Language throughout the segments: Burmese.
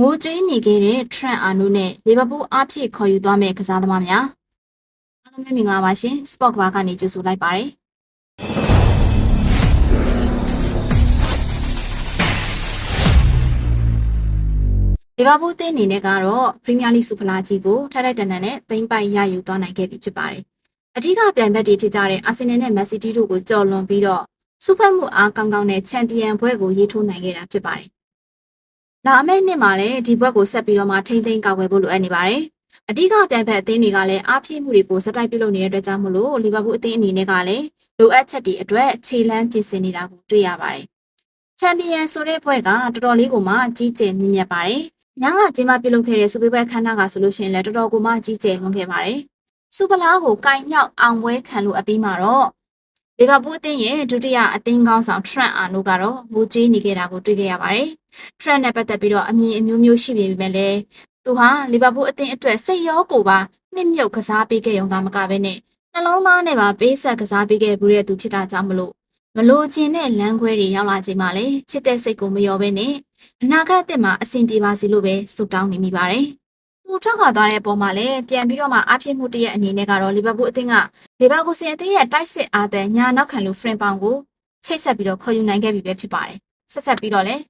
ငိုကြွေးနေခဲ့တဲ့ Trent အာနုနဲ့လီဗာပူးအားဖြည့်ခေါ်ယူသွားမဲ့ကစားသမားများအားလုံးပဲမင်္ဂလာပါရှင် Sport ကဘာကနေကြိုဆိုလိုက်ပါတယ်လီဗာပူးတင်းအနေနဲ့ကတော့ပရီးမီးယားလိစူဖလာကြီးကိုထိုက်ထိုက်တန်တန်နဲ့သိမ်းပိုက်ရယူသွားနိုင်ခဲ့ပြီဖြစ်ပါတယ်အထူးကပြိုင်ဘက်တွေဖြစ်ကြတဲ့အာဆင်နယ်နဲ့မန်စီးတီးတို့ကိုကြော်လွန်ပြီးတော့စူဖတ်မှုအားကောင်းကောင်းနဲ့ချန်ပီယံဘွဲကိုရေးထိုးနိုင်ခဲ့တာဖြစ်ပါတယ်။ လာမယ့်နှစ်မှာလည်းဒီဘွဲကိုဆက်ပြီးတော့မှထိမ့်သိမ်းကာကွယ်ဖို့လိုအပ်နေပါတယ်။အဓိကပြိုင်ဘက်အသင်းတွေကလည်းအားဖြည့်မှုတွေကိုစတိုက်ပြုလုပ်နေတဲ့အတွက်ကြောင့်မလို့လီဗာပူးအသင်းအနေနဲ့ကလည်းလိုအပ်ချက်တွေအတွက်ခြေလှမ်းပြင်ဆင်နေတာကိုတွေ့ရပါတယ်။ချန်ပီယံဆိုတဲ့ဘွဲကတော်တော်လေးကိုမှကြီးကျယ်မြင့်မြတ်ပါတယ်။ညကကျင်းပပြုလုပ်ခဲ့တဲ့စူပီပွဲခန်းနာကဆိုလို့ရှိရင်လည်းတော်တော်ကိုမှကြီးကျယ်လွန်ခဲ့ပါတယ်။စူပလာကိုကင်မြောက်အောင်ပွဲခံလို့အပြီးမှာတော့ လီဗာပူးအသင်းရဲ့ဒုတိယအသင်းကောင်းဆောင်ထရန့်အာနိုကတော့ငိုကြေးနေခဲ့တာကိုတွေ့ခဲ့ရပါတယ်။ထရန့်နဲ့ပတ်သက်ပြီးတော့အမြင်အမျိုးမျိုးရှိပေမဲ့လည်းသူဟာလီဗာပူးအသင်းအတွက်စိတ်ရောကိုယ်ပါနှစ်မြုပ်ကစားပေးခဲ့ရုံသာမကဘဲနဲ့နှလုံးသားနဲ့ပါပေးဆက်ကစားပေးခဲ့ဘူးတဲ့သူဖြစ်တာကြောင့်မလို့မလို့ခြင်းတဲ့လမ်းခွဲတွေရောက်လာချိန်မှာလည်းချစ်တဲ့စိတ်ကိုမလျော်ဘဲနဲ့အနာဂတ်အသစ်မှာအဆင်ပြေပါစေလို့ပဲဆုတောင်းနေမိပါတယ်။ သူထွက်ခွာသွားတဲ့အပေါ်မှာလည်းပြန်ပြီးတော့မှအပြည့်မှုတရက်အနေနဲ့ကတော့လီဗာပူးအသင်းကလီဗာပူးစင်အသင်းရဲ့တိုက်စစ်အားတဲ့ညာနောက်ခံလူဖရင်ပောင်ကိုချိတ်ဆက်ပြီးတော့ခေါ်ယူနိုင်ခဲ့ပြီပဲဖြစ်ပါတယ်။ဆက်ဆက်ပြီးတော့လည်း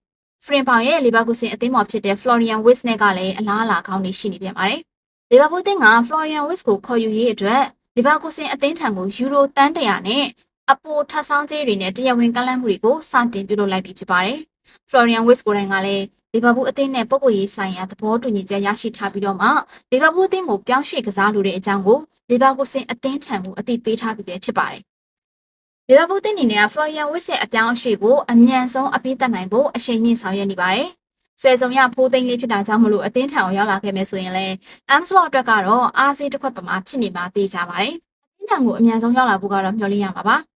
ဖရင်ပောင်ရဲ့လီဗာပူးစင်အသင်းပေါ်ဖြစ်တဲ့ Florian Wirtz နဲ့ကလည်းအလားအလာကောင်းနေရှိနေပြန်ပါတယ်။လီဗာပူးအသင်းက Florian Wirtz ကိုခေါ်ယူရေးအတွက်လီဗာပူးစင်အသင်းထံကိုယူရိုတန်းတရာနဲ့အပိုထပ်ဆောင်ကြေးတွေနဲ့တရားဝင်ကမ်းလှမ်းမှုတွေကိုစတင်ပြုလုပ်လိုက်ပြီဖြစ်ပါတယ်။ Florian Wirtz ကိုယ်တိုင်ကလည်း လီဗာပူးအသင်းနဲ့ပုဂ္ဂိုလ်ရေးဆိုင်ရာသဘောတူညီချက်ရရှိထားပြီးတော့မှလီဗာပူးအသင်းကိုပြောင်းရွှေ့ကစားလိုတဲ့အကြောင်းကိုလီဗာပူးစင်အသင်းထံကိုအသိပေးထားပြီးပဲဖြစ်ပါတယ်။လီဗာပူးအသင်းအနေနဲ့ Florian Wirtz ရဲ့အပြောင်းအရွှေ့ကိုအမြန်ဆုံးအပြီးသတ်နိုင်ဖို့အရှိန်မြင့်ဆောင်ရွက်နေပါတယ်။ဆွဲဆောင်ရဖိုးသိန်းလေးဖြစ်တာကြောင့်မလို့အသင်းထံကိုရောက်လာခဲ့မယ်ဆိုရင်လည်း Amslot အတွက်ကတော့အားစေးတစ်ခွက်ပမာဖြစ်နေမှာသိကြပါတယ်။အသင်းထံကိုအမြန်ဆုံးရောက်လာဖို့ကတော့မျှော်လင့်ရမှာပါ။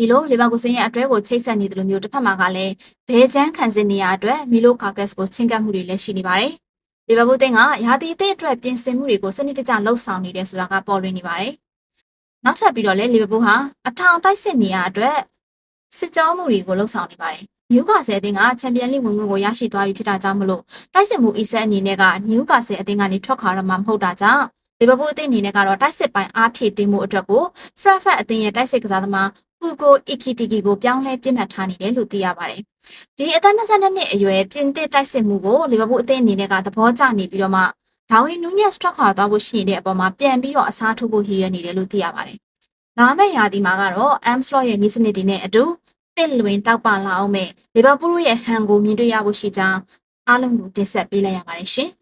ဒီလိုလီဗာပူးစင်ရဲ့အတွဲကိုချိတ်ဆက်နေတယ်လို့မျိုးတစ်ဖက်မှာကလည်းဘဲချမ်းခံစစ်နေရအတွက်မီလိုကာကက်စ်ကိုချင်းကပ်မှုတွေလည်းရှိနေပါတယ်။လီဗာပူးတင်ကရာသီအသစ်အတွက်ပြင်ဆင်မှုတွေကိုစနစ်တကျလှုပ်ဆောင်နေတယ်ဆိုတာကပေါ်လွင်နေပါတယ်။နောက်ထပ်ပြီးတော့လည်းလီဗာပူးဟာအထောင်တိုက်စစ်နေရအတွက်စစ်ကြောမှုတွေကိုလှုပ်ဆောင်နေပါတယ်။နယူကာဆယ်အသင်းကချန်ပီယံလိဝင်ငွေကိုရရှိသွားပြီဖြစ်တာကြောင့်မလို့တိုက်စစ်မှုအီဆက်အနေနဲ့ကနယူကာဆယ်အသင်းကနေထွက်ခွာရမှာမဟုတ်တာကြောင့်လီဗာပူးအသင်းအနေနဲ့ကတော့တိုက်စစ်ပိုင်းအားဖြည့်တင်မှုအတွက်ကိုဖရက်ဖက်အသင်းရဲ့တိုက်စစ်ကစားသမား ပူကိုအီကီတီကီကိုပြောင်းလဲပြစ်မှတ်ထားနေတယ်လို့သိရပါတယ်။ဒီအသက်22နှစ်အရွယ်ပြင်သစ်တိုက်စစ်မှုကိုလီဗာပူးအသင်းအနေနဲ့ကသဘောကျနေပြီးတော့မှဒါဝီနူးညက်စထရက်ခွာသွားဖို့ရှိနေတဲ့အပေါ်မှာပြန်ပြီးတော့အစားထိုးဖို့ရည်ရွယ်နေတယ်လို့သိရပါတယ်။လာမယ့်ရာသီမှာကတော့ Amslot ရဲ့နီးစနစ်တွေနဲ့အတူတစ်လွင်တောက်ပလာအောင်မဲ့လီဗာပူးရဲ့ဟန်ကိုမြင်တွေ့ရဖို့ရှိကြောင်းအားလုံးကိုတင်ဆက်ပေးလိုက်ရပါတယ်ရှင်။